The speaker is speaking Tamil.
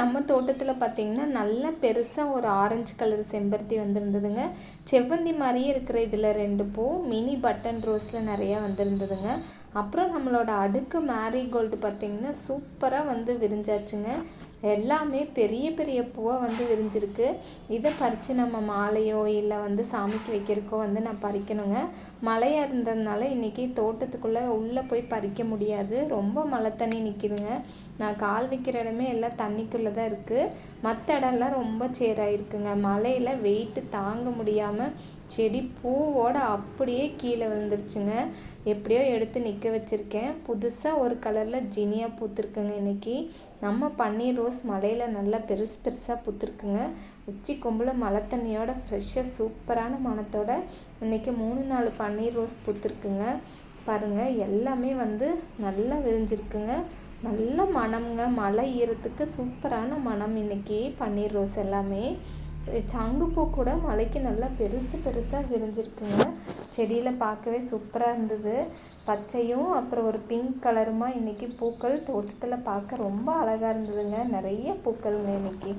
நம்ம தோட்டத்தில் பார்த்திங்கன்னா நல்ல பெருசாக ஒரு ஆரஞ்சு கலர் செம்பருத்தி வந்திருந்ததுங்க. செவ்வந்தி மாதிரியே இருக்கிற இதில் ரெண்டு பூ மினி பட்டன் ரோஸில் நிறையா வந்திருந்ததுங்க. அப்புறம் நம்மளோட அடுக்கு மேரிகோல்டு பார்த்திங்கன்னா சூப்பராக வந்து விரிஞ்சாச்சுங்க. எல்லாமே பெரிய பெரிய பூவாக வந்து விரிஞ்சிருக்கு. இதை பறித்து நம்ம மாலையோ இல்லை வந்து சாமிக்கு வைக்கிறக்கோ வந்து நான் பறிக்கணுங்க. மழையாக இருந்ததுனால இன்றைக்கி தோட்டத்துக்குள்ளே உள்ளே போய் பறிக்க முடியாது. ரொம்ப மழை தண்ணி நிற்கிதுங்க நான் கால் வைக்கிற இடமே எல்லாம் தண்ணிக்குள்ளே தான் இருக்குது மற்ற இடம்லாம் ரொம்ப சேராயிருக்குங்க. மழையில் வெயிட்டு தாங்க முடியாமல் செடி பூவோட அப்படியே கீழே விழுந்துருச்சுங்க. எப்படியோ எடுத்து நிற்க வச்சுருக்கேன். புதுசாக ஒரு கலரில் ஜினியாக பூத்துருக்குங்க இன்றைக்கி நம்ம பன்னீர் ரோஸ் மலையில் நல்லா பெருசு பெருசாக பூத்துருக்குங்க. உச்சி கொம்பில் மழை தண்ணியோட ஃப்ரெஷ்ஷாக சூப்பரான மனத்தோட இன்றைக்கி மூணு நாலு பன்னீர் ரோஸ் பூத்துருக்குங்க. பாருங்கள் எல்லாமே வந்து நல்லா விரிஞ்சிருக்குங்க. நல்ல மனம்ங்க. மழை ஈரத்துக்கு சூப்பரான மனம் இன்றைக்கி பன்னீர் ரோஸ் எல்லாமே. சங்குப்பூ கூட மலைக்கு நல்லா பெருசு பெருசாக விரிஞ்சிருக்குங்க. செடியில் பார்க்கவே சூப்பராக இருந்தது. பச்சையும் அப்புறம் ஒரு பிங்க் கலருமா இன்றைக்கி பூக்கள் தோட்டத்தில் பார்க்க ரொம்ப அழகாக இருந்ததுங்க. நிறைய பூக்கள்ங்க இன்றைக்கி